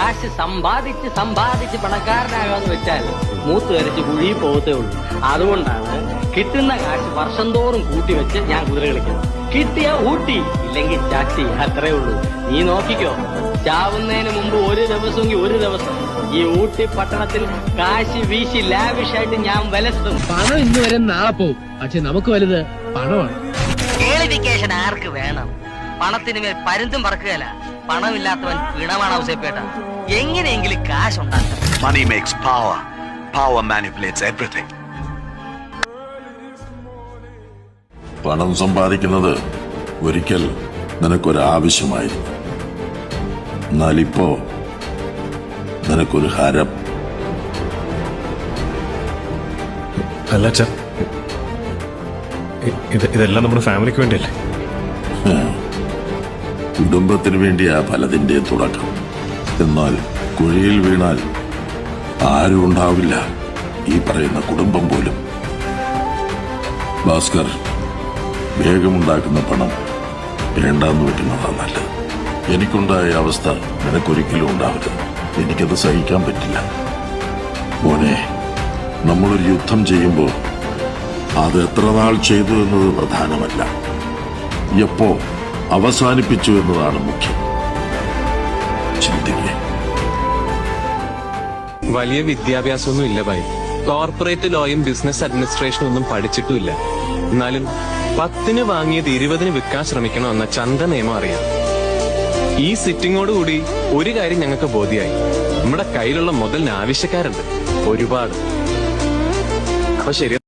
കാശ് സമ്പാദിച്ച് സമ്പാദിച്ച് പണക്കാരനാകാന്ന് വെച്ചാൽ മൂത്ത് വരച്ച് കുഴി പോകത്തേ ഉള്ളൂ. അതുകൊണ്ടാണ് കിട്ടുന്ന കാശ് വർഷം തോറും കൂട്ടി വെച്ച് ഞാൻ കുതിര കളിക്കുന്നത് കിട്ടിയ ഊട്ടി ഇല്ലെങ്കിൽ ചാട്ടി അത്രേ ഉള്ളൂ. നീ നോക്കിക്കോ. ചാവുന്നതിന് മുമ്പ് ഒരു ദിവസമെങ്കിൽ ഒരു ദിവസം ഈ ഊട്ടി പട്ടണത്തിൽ കാശ് വീശി ലാവിഷായിട്ട് ഞാൻ വലത്തും പണം ഇന്ന് വരെ നാളെ പോവും. പക്ഷെ നമുക്ക് വലുത് പണമാണ്. ആർക്ക് വേണം? പണത്തിന് മേൽ പരുന്തും പറക്കുകയല്ല. പണമില്ലാത്തവൻ പിണമാണ് ഔസേപ്പേട്ട. എങ്ങനെയെങ്കിലും കാശ് ഉണ്ടാക്കാം Money makes power. Power manipulates everything. പണം സമ്പാദിക്കുന്നത് ഒരിക്കൽ നിനക്കൊരാവശ്യമായിരുന്നു എന്നാലിപ്പോ നിനക്കൊരു ഹരം. അല്ല അച്ഛ. ഇതെല്ലാം നമ്മുടെ ഫാമിലിക്ക് വേണ്ടിയല്ലേ? കുടുംബത്തിന് വേണ്ടിയാ പലതിന്റെ തുടക്കം. എന്നാൽ കുഴിയിൽ വീണാൽ ആരും ഉണ്ടാവില്ല. ഈ പറയുന്ന കുടുംബം പോലും. ഭാസ്കർ വേഗമുണ്ടാക്കുന്ന പണം വേണ്ടാന്ന് വെക്കുന്നതാ നല്ലത്. എനിക്കുണ്ടായ അവസ്ഥ നിനക്കൊരിക്കലും ഉണ്ടാവരുത്. എനിക്കത് സഹിക്കാൻ പറ്റില്ല. മോനെ നമ്മളൊരു യുദ്ധം ചെയ്യുമ്പോൾ അത് എത്ര നാൾ ചെയ്തു എന്നത് പ്രധാനമല്ല. എപ്പോ അവസാനിപ്പിച്ചു എന്നതാണ് മുഖ്യം. ചിന്തിക്കുക വലിയ വിദ്യാഭ്യാസമൊന്നും ഇല്ല ഭായി കോർപ്പറേറ്റ് ലോയും ബിസിനസ് അഡ്മിനിസ്ട്രേഷനും ഒന്നും പഠിച്ചിട്ടുമില്ല. എന്നാലും പത്തിന് വാങ്ങിയത് ഇരുപതിന് വിൽക്കാൻ ശ്രമിക്കണമെന്ന ചന്ത നിയമം അറിയാം. ഈ സിറ്റിങ്ങോട് കൂടി ഒരു കാര്യം ഞങ്ങൾക്ക് ബോധ്യായി. നമ്മുടെ കയ്യിലുള്ള മുതലിന് ആവശ്യക്കാരുണ്ട്. ഒരുപാട്. അപ്പൊ ശരി